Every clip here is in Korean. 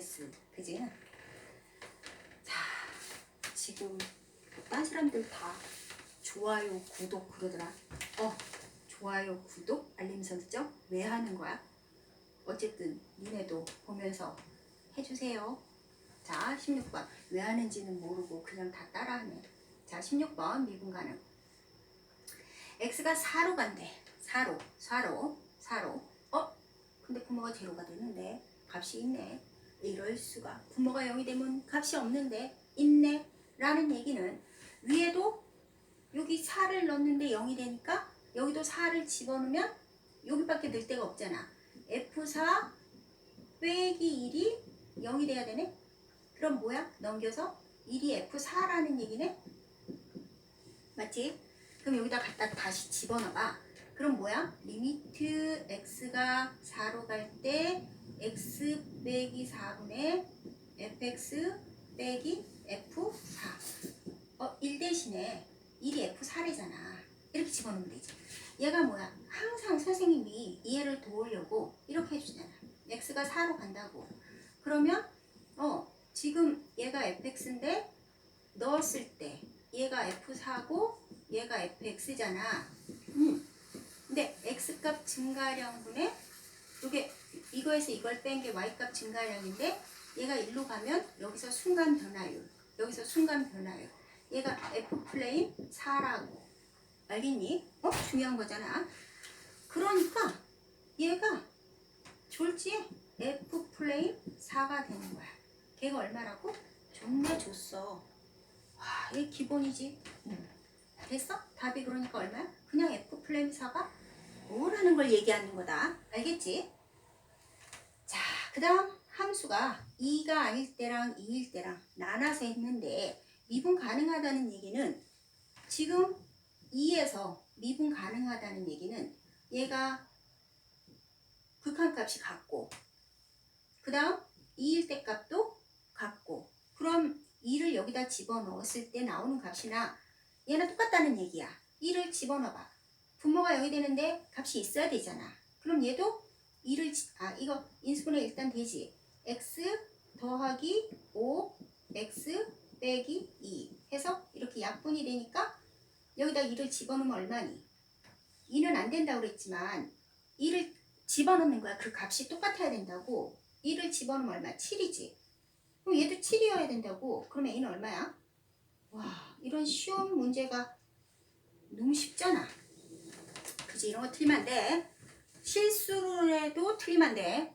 베스 그지? 자 지금 딴 사람들 다 좋아요 구독 그러더라. 어 좋아요 구독? 알림 설정? 왜 하는 거야? 어쨌든 니네도 보면서 해주세요. 자 16번. 왜 하는지는 모르고 그냥 다 따라하네. 자 16번 미분 가능 x가 4로 간대. 4로 4로 4로. 어? 근데 부모가 제로가 되는데 값이 있네 이럴 수가 부모가 0이 되면 값이 없는데 있네 라는 얘기는 위에도 여기 4를 넣는데 0이 되니까 여기도 4를 집어넣으면 여기밖에 늘 데가 없잖아 F4 빼기 1이 0이 돼야 되네 그럼 뭐야? 넘겨서 1이 F4라는 얘기네 맞지? 그럼 여기다 갖다 다시 집어넣어봐 그럼 뭐야? 리미트 x가 4로 갈 때 x 빼기 4분의 fx 빼기 f4 어, 1 대신에 1이 f4래잖아. 이렇게 집어넣으면 되지. 얘가 뭐야? 항상 선생님이 이해를 도우려고 이렇게 해주잖아. X가 4로 간다고. 그러면 어 지금 얘가 fx인데 넣었을 때 얘가 f4고 얘가 fx잖아. 음. 근데 x값 증가량분의 이게 이거에서 이걸 뺀 게 y값 증가량인데 얘가 일로 가면 여기서 순간 변화율 여기서 순간 변화율 얘가 f 플레임 4라고 알겠니? 어? 중요한 거잖아 그러니까 얘가 졸지에 f 플레임 4가 되는 거야 걔가 얼마라고? 존나 줬어 와 이게 기본이지 응. 됐어? 답이 그러니까 얼마야? 그냥 f 플레임 4가 뭐라는 걸 얘기하는 거다. 알겠지? 자, 그 다음 함수가 2가 아닐 때랑 2일 때랑 나눠서 했는데 미분 가능하다는 얘기는 지금 2에서 미분 가능하다는 얘기는 얘가 극한값이 같고 그 다음 2일 때 값도 같고 그럼 2를 여기다 집어넣었을 때 나오는 값이나 얘는 똑같다는 얘기야. 2를 집어넣어봐. 분모가 0이 되는데 값이 있어야 되잖아. 그럼 얘도 2를 아 이거 인수분해 일단 되지. x 더하기 5 x 빼기 2 해서 이렇게 약분이 되니까 여기다 2를 집어넣으면 얼마니? 2는 안 된다고 그랬지만 2를 집어넣는 거야. 그 값이 똑같아야 된다고. 2를 집어넣으면 얼마? 7이지. 그럼 얘도 7이어야 된다고. 그럼 a는 얼마야? 와 이런 쉬운 문제가 너무 쉽잖아. 그지 이런 거 틀리면 안 돼. 실수를 해도 돼.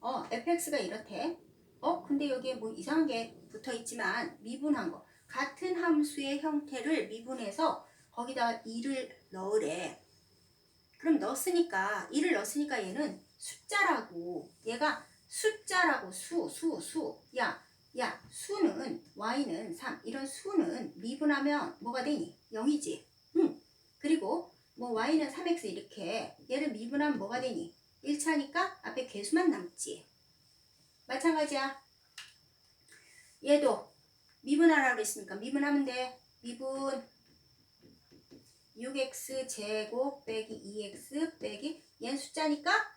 어, fx가 이렇대. 어, 근데 여기에 뭐 이상한 게 붙어 있지만 미분한 거. 같은 함수의 형태를 미분해서 거기다 2를 넣으래. 그럼 넣었으니까 2를 넣었으니까 얘는 숫자라고. 얘가 숫자라고 수, 수, 수. 야, 야, 수는 y는 3. 이런 수는 미분하면 뭐가 되니? 0이지. 응. 그리고 뭐 y는 3x 이렇게 얘를 미분하면 뭐가 되니? 1차니까 앞에 개수만 남지. 마찬가지야. 얘도 미분하라고 그랬으니까 미분하면 돼. 미분 6x 제곱 빼기 2x 빼기 얘는 숫자니까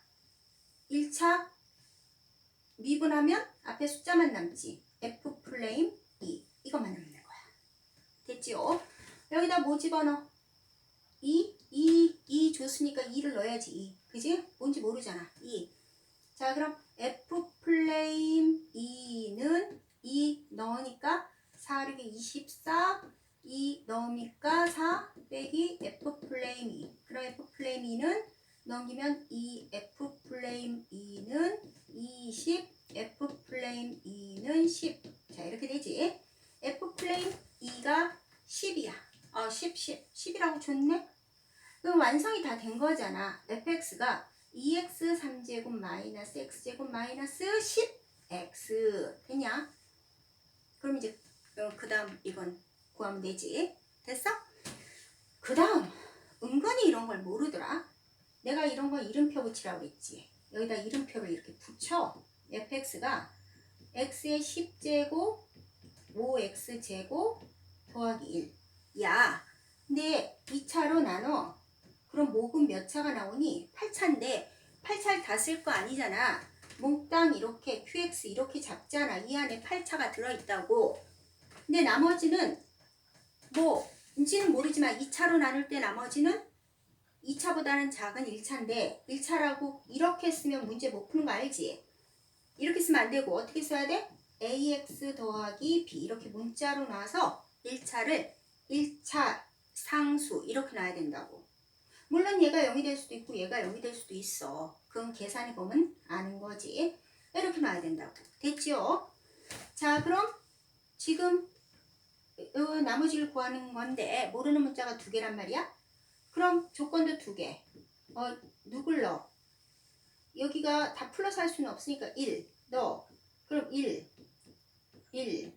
1차 미분하면 앞에 숫자만 남지. f 플레임 2 이것만 남는 거야. 됐지요? 여기다 뭐 집어넣어? 2, 2, 2 줬으니까 2를 넣어야지 2. 그지? 뭔지 모르잖아. 2. 자 그럼 F 플레임 2는 2 넣으니까 4, 6에 24, 2 넣으니까 4 빼기 F 플레임 2. 그럼 F 플레임 2는 넘기면 2 F 플레임 2는 20, F 플레임 2는 10. 자 이렇게 되지. F 플레임 2가 10이야. 어, 10, 10, 10이라고 줬네? 그럼 완성이 다 된 거잖아. fx가 2x 3제곱 마이너스 x제곱 마이너스 10x 됐냐? 그럼 이제 그 다음 이건 구하면 되지. 됐어? 그 다음 은근히 이런 걸 모르더라. 내가 이런 거 이름표 붙이라고 그랬지. 여기다 이름표를 이렇게 붙여. fx가 x의 10제곱 5x제곱 더하기 1. 야, 근데 2차로 나눠. 그럼 목은 몇 차가 나오니? 8차인데 8차를 다 쓸 거 아니잖아. 몽땅 이렇게 QX 이렇게 잡잖아. 이 안에 8차가 들어있다고. 근데 나머지는 뭐 인지는 모르지만 2차로 나눌 때 나머지는 2차보다는 작은 1차인데 1차라고 이렇게 쓰면 문제 못 푸는 거 알지? 이렇게 쓰면 안 되고 어떻게 써야 돼? AX 더하기 B 이렇게 문자로 나와서 1차를 1차 상수 이렇게 놔야 된다고. 물론 얘가 0이 될 수도 있고 얘가 0이 될 수도 있어. 그건 계산해 보면 아는 거지. 이렇게 놔야 된다고. 됐지요? 자, 그럼 지금 어, 나머지를 구하는 건데 모르는 문자가 두 개란 말이야? 그럼 조건도 두 개. 어, 누굴 넣어? 여기가 다 플러스 할 수는 없으니까 1 넣어. 그럼 1, 1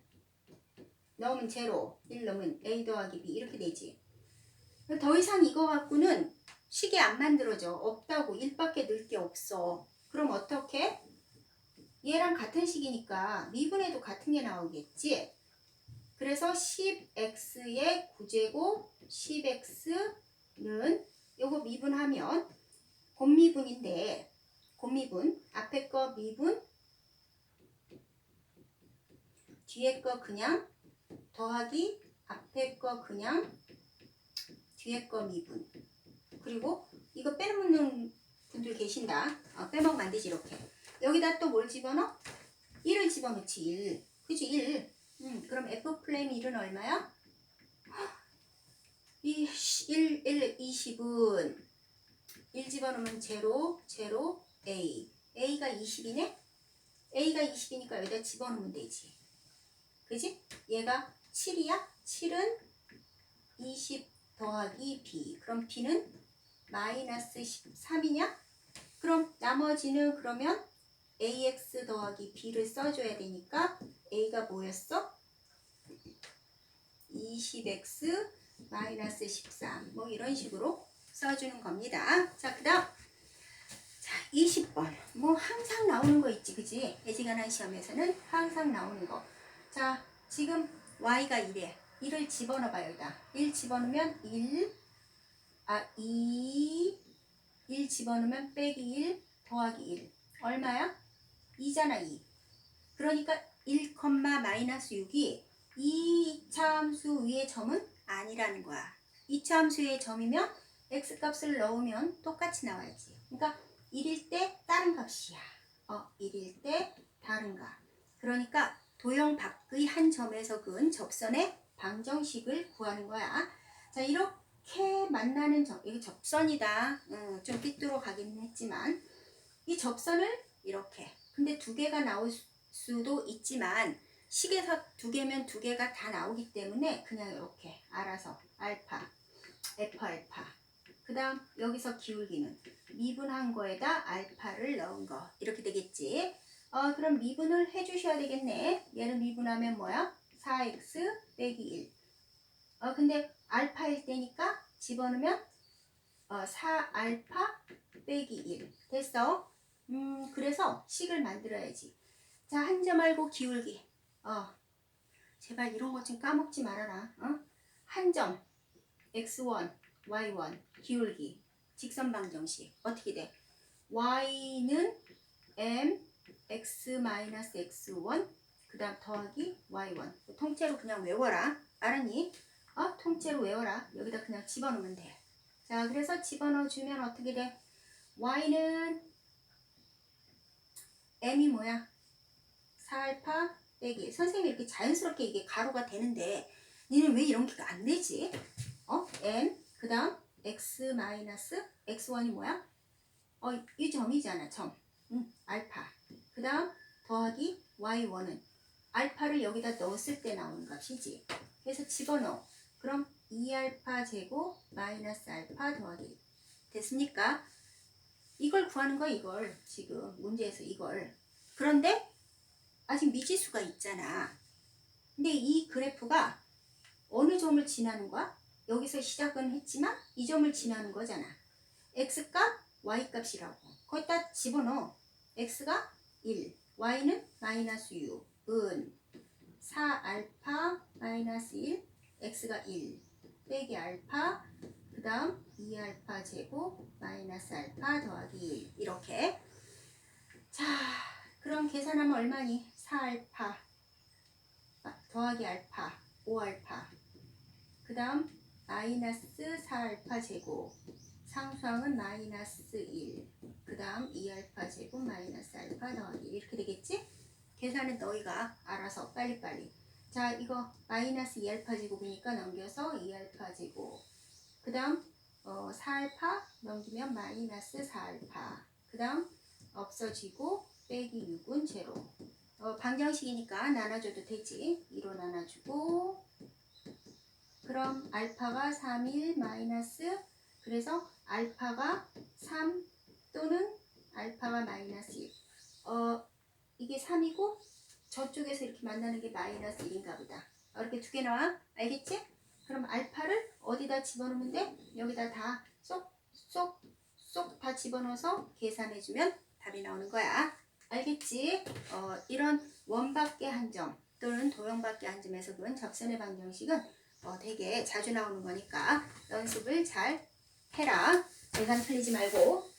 넣으면 제로, 1 넣으면 A 더하기 B 이렇게 되지. 더 이상 이거 갖고는 식이 안 만들어져. 없다고. 1밖에 넣을 게 없어. 그럼 어떻게? 얘랑 같은 식이니까 미분해도 같은 게 나오겠지? 그래서 10x의 9제곱 10x는 요거 미분하면 곱미분인데 곱미분 앞에 거 미분 뒤에 거 그냥 더하기 앞에 거 그냥 뒤에 거 미분 그리고 이거 빼먹는 분들 계신다 어, 안 되지 이렇게 여기다 또 뭘 집어넣어? 1을 집어넣지 1 그치 1 음, 그럼 F 플레임 1은 얼마야? 이 1, 1, 20은 1 집어넣으면 제로, 제로, A A가 20이네? A가 20이니까 여기다 집어넣으면 되지 그지? 얘가 7이야? 7은 20 더하기 B 그럼 B는 마이너스 13이냐? 그럼 나머지는 그러면 AX 더하기 B를 써줘야 되니까 A가 뭐였어? 20X 마이너스 13. 뭐 이런 식으로 써주는 겁니다. 자, 그 다음. 자, 20번. 뭐 항상 나오는 거 있지, 그지? 예지간한 시험에서는 항상 나오는 거. 자, 지금 Y가 1에 1을 집어넣어봐, 여기다. 1 집어넣으면 1, 아, 2, 1 집어넣으면 빼기 1 더하기 1. 얼마야? 2잖아, 2. 그러니까 1, 마이너스 6이 이 이 차함수 위의 점은 아니라는 거야. 이 차함수의 점이면 x 값을 넣으면 똑같이 나와야지. 그러니까 1일 때 다른 값이야. 어, 1일 때 다른 값. 그러니까 도형 밖의 한 점에서 그은 접선의 방정식을 구하는 거야. 자, 이렇게 만나는 점, 이게 접선이다. 음, 좀 삐뚤어 가긴 했지만 이 접선을 이렇게. 근데 두 개가 나올 수도 있지만 식에서 두 개면 두 개가 다 나오기 때문에 그냥 이렇게 알아서 알파, F 알파. 그 다음 여기서 기울기는 미분한 거에다 알파를 넣은 거 이렇게 되겠지. 어 그럼 미분을 해주셔야 되겠네. 얘를 미분하면 뭐야? 4x 빼기 1. 어 근데 알파일 때니까 집어넣으면 어, 4알파 빼기 1 됐어? 음 그래서 식을 만들어야지. 자 한 점 알고 기울기. 어, 제발 이런 것 좀 까먹지 말아라. 어? 한 점, x1, y1, 기울기, 직선 방정식. 어떻게 돼? y는 m, x 마이너스 x1, 그 다음 더하기 y1. 통째로 그냥 외워라. 알았니? 어? 통째로 외워라. 여기다 그냥 집어넣으면 돼. 자, 그래서 집어넣어주면 어떻게 돼? y는 m이 뭐야? 4알파 빼기 선생님이 이렇게 자연스럽게 이게 가로가 되는데 니는 왜 이런 게 안 되지? 어? n 그 다음 x 마이너스 x1이 뭐야? 어, 이 점이잖아 점 응, 알파 그 다음 더하기 y1은 알파를 여기다 넣었을 때 나오는 값이지 그래서 집어넣어 그럼 2알파 제곱 마이너스 알파 더하기 됐습니까? 이걸 구하는 거야 이걸 지금 문제에서 이걸 그런데 아직 미지수가 있잖아. 근데 이 그래프가 어느 점을 지나는 거야? 여기서 시작은 했지만 이 점을 지나는 거잖아. x값, y값이라고. 거기다 집어넣어. x가 1, y는 마이너스 6, 은 4알파 마이너스 1, x가 1, 빼기 알파, 그 다음 2알파 제곱 마이너스 알파 더하기 1 이렇게 자 그럼 계산하면 얼마니? 4알파 아, 더하기 알파 5알파 그 다음 마이너스 4알파 제곱 상수항은 마이너스 1. 그 다음 2알파 제곱 마이너스 알파 더하기 1. 이렇게 되겠지? 계산은 너희가 알아서 빨리빨리. 자, 이거 마이너스 2알파 제곱이니까 넘겨서 2알파 제곱. 그 다음 어, 4알파 넘기면 마이너스 4알파. 그 다음 없어지고 빼기 6은 제로. 어, 방정식이니까 나눠줘도 되지. 2로 나눠주고 그럼 알파가 3일 마이너스 그래서 알파가 3 또는 알파가 마이너스 1. 어, 이게 3이고 저쪽에서 이렇게 만나는 게 마이너스 1인가 보다. 어, 이렇게 두 개 나와. 알겠지? 그럼 알파를 어디다 집어넣으면 돼? 여기다 다 쏙, 쏙, 쏙 다 집어넣어서 계산해주면 답이 나오는 거야. 알겠지? 어, 이런 원밖에 한 점 또는 도형밖에 한 점에서 그은 접선의 방정식은 어, 되게 자주 나오는 거니까 연습을 잘 해라. 계산 틀리지 말고